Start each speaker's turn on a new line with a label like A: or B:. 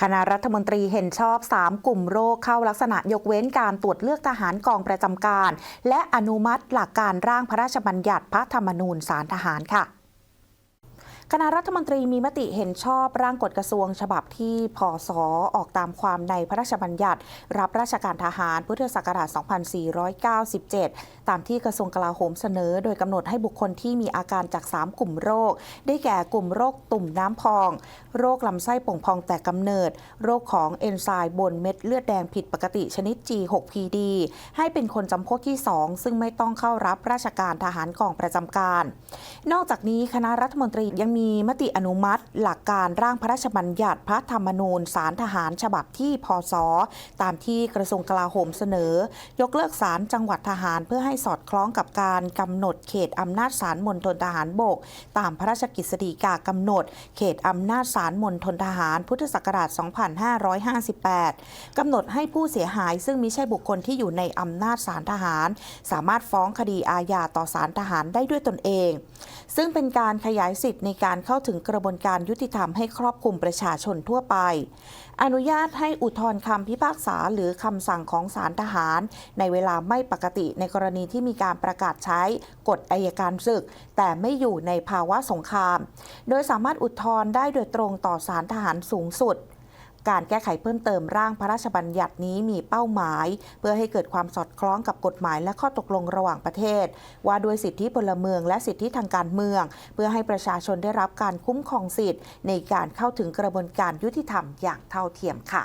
A: คณะรัฐมนตรีเห็นชอบ 3 กลุ่มโรคเข้าลักษณะยกเว้นการตรวจเลือกทหารกองประจำการ และอนุมัติหลักการร่างพระราชบัญญัติพระธรรมนูญสารทหารค่ะ คณะรัฐมนตรีมีมติเห็นชอบร่างกฎกระทรวงฉบับที่พศออกตามความในพระราชบัญญัติ รับราชการทหารพุทธศักราช 2497 ตามที่กระทรวงกลาโหมเสนอ โดยกำหนดให้บุคคลที่มีอาการจาก 3 กลุ่มโรค ได้แก่กลุ่มโรคตุ่มน้ำพอง โรคลำไส้ป่งพองแต่กำเนิด โรคของเอนไซม์บนเม็ดเลือดแดงผิดปกติชนิด G6PD ให้เป็นคนจำพวกที่ 2 ซึ่งไม่ต้องเข้ารับราชการทหารกองประจำการ นอกจากนี้คณะรัฐมนตรียังมีมติอนุมัติ หลักการร่างพระราชบัญญัติพระธรรมนูญสารทหารฉบับที่พศ ตามที่กระทรวงกลาโหมเสนอ ยกเลิกสารจังหวัดทหารเพื่อให้สอดคล้องกับการกำหนดเขตอำนาจสารมณฑลทหารบก ตามพระราชกฤษฎีกากำหนด เขตอำนาจสารมณฑลทหาร พุทธศักราช 2558 กำหนดให้ผู้เสียหายซึ่งมิใช่บุคคลที่อยู่ในอำนาจศาลทหาร สามารถฟ้องคดีอาญาต่อศาลทหารได้ด้วยตนเอง ซึ่งเป็นการขยายสิทธิ์ในการเข้าถึงกระบวนการยุติธรรมให้ครอบคลุมประชาชนทั่วไป อนุญาตให้อุทธรณ์คำพิพากษาหรือคำสั่งของศาลทหาร ในเวลาไม่ปกติในกรณีที่มีการประกาศใช้กฎอายการศึก แต่ไม่อยู่ในภาวะสงคราม โดยสามารถอุทธรณ์ได้โดยตรงต่อศาลทหารสูงสุด การแก้ไขเพิ่มเติมร่างพระราชบัญญัตินี้มีเป้าหมาย เพื่อให้เกิดความสอดคล้องกับกฎหมายและข้อตกลงระหว่างประเทศ ว่าด้วยสิทธิพลเมืองและสิทธิทางการเมือง เพื่อให้ประชาชนได้รับการคุ้มครองสิทธิ์ ในการเข้าถึงกระบวนการยุติธรรมอย่างเท่าเทียมค่ะ